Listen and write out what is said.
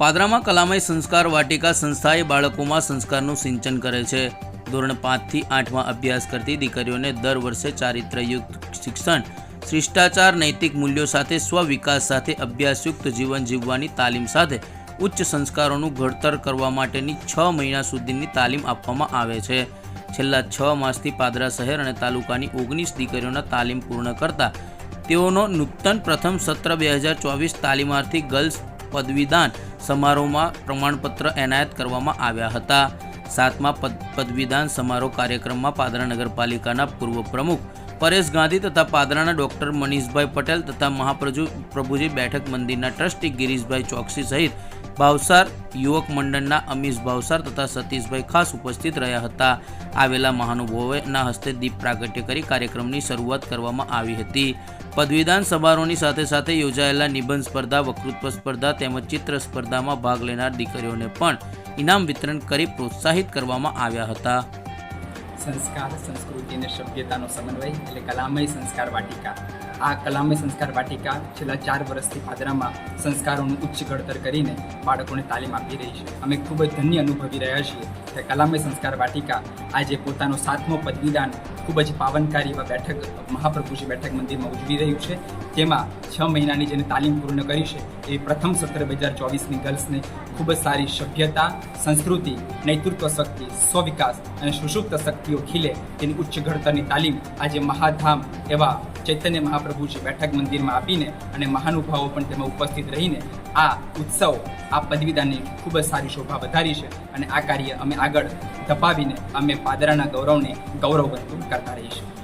પાદરામાં કલામય સંસ્કાર વાટિકા સંસ્થાએ બાળકોમાં સંસ્કારનું સિંચન કરે છે. ધોરણ પાંચથી આઠમાં અભ્યાસ કરતી દીકરીઓને દર વર્ષે ચારિત્રયુક્ત શિક્ષણ, શિષ્ટાચાર, નૈતિક મૂલ્યો સાથે સ્વવિકાસ સાથે અભ્યાસયુક્ત જીવન જીવવાની તાલીમ સાથે ઉચ્ચ સંસ્કારોનું ઘડતર કરવા માટેની છ મહિના સુધીની તાલીમ આપવામાં આવે છે. છેલ્લા છ માસથી પાદરા શહેર અને તાલુકાની ઓગણીસ દીકરીઓના તાલીમ પૂર્ણ કરતા તેઓનો નૂતન પ્રથમ સત્ર બે હજાર ચોવીસ તાલીમાર્થી ગર્લ્સ પદવીદાન સમારોહમાં પ્રમાણપત્ર એનાયત કરવામાં આવ્યા હતા. સાતમા પદ, પદવીદાન સમારોહ કાર્યક્રમમાં પાદરા નગરપાલિકાના પૂર્વ પ્રમુખ પરેશ ગાંધી તથા પાદરાના ડોક્ટર મનીષભાઈ પટેલ તથા મહાપ્રભુ, પ્રભુજી બેઠક મંદિરના ટ્રસ્ટી ગિરીશભાઈ ચોકસી સહિત ભાવસાર યુવક મંડળના અમીશ ભાવસાર તથા સતીશભાઈ ખાસ ઉપસ્થિત રહ્યા હતા. આવેલા મહાનુભાવોના હસ્તે દીપ પ્રાગટ્ય કરી કાર્યક્રમની શરૂઆત કરવામાં આવી હતી. પદવીદાન સમારોહની સાથે સાથે યોજાયેલા નિબંધ સ્પર્ધા, વક્તૃત્વ સ્પર્ધા તેમજ ચિત્ર સ્પર્ધામાં ભાગ લેનાર દીકરીઓને પણ ઇનામ વિતરણ કરી પ્રોત્સાહિત કરવામાં આવ્યા હતા. સંસ્કાર સંસ્કૃતિ અને સભ્યતાનો સમન્વય એટલે કલામય સંસ્કાર વાટિકા. આ કલામય સંસ્કાર વાટિકા છેલ્લા ચાર વર્ષથી પાદરામાં સંસ્કારોનું ઉચ્ચ ઘડતર કરીને બાળકોને તાલીમ આપી રહી છે. અમે ખૂબ જ ધન્ય અનુભવી રહ્યા છીએ કે કલામય સંસ્કાર વાટિકા આજે પોતાનો સાતમો પદવીદાન ખૂબ જ પાવનકારી એવા બેઠક, મહાપ્રભુજી બેઠક મંદિરમાં ઉજવી રહ્યું છે. તેમાં છ મહિનાની જેને તાલીમ પૂર્ણ કરી છે, એ પ્રથમ સત્ર બે હજાર ચોવીસની ગર્લ્સને ખૂબ જ સારી સભ્યતા, સંસ્કૃતિ, નેતૃત્વ શક્તિ, સ્વવિકાસ અને સુષુપ્ત શક્તિઓ ખીલે તેની ઉચ્ચ ઘડતરની તાલીમ આજે મહાધામ એવા ચૈતન્ય મહાપ્રભુજી બેઠક મંદિરમાં આપીને અને મહાનુભાવો પણ તેમાં ઉપસ્થિત રહીને આ ઉત્સવ, આ પદવીદાનની ખૂબ જ સારી શોભા વધારી છે અને આ કાર્ય અમે આગળ ધપાવીને અમે પાદરાના ગૌરવને ગૌરવવંતું કરતા રહીશું.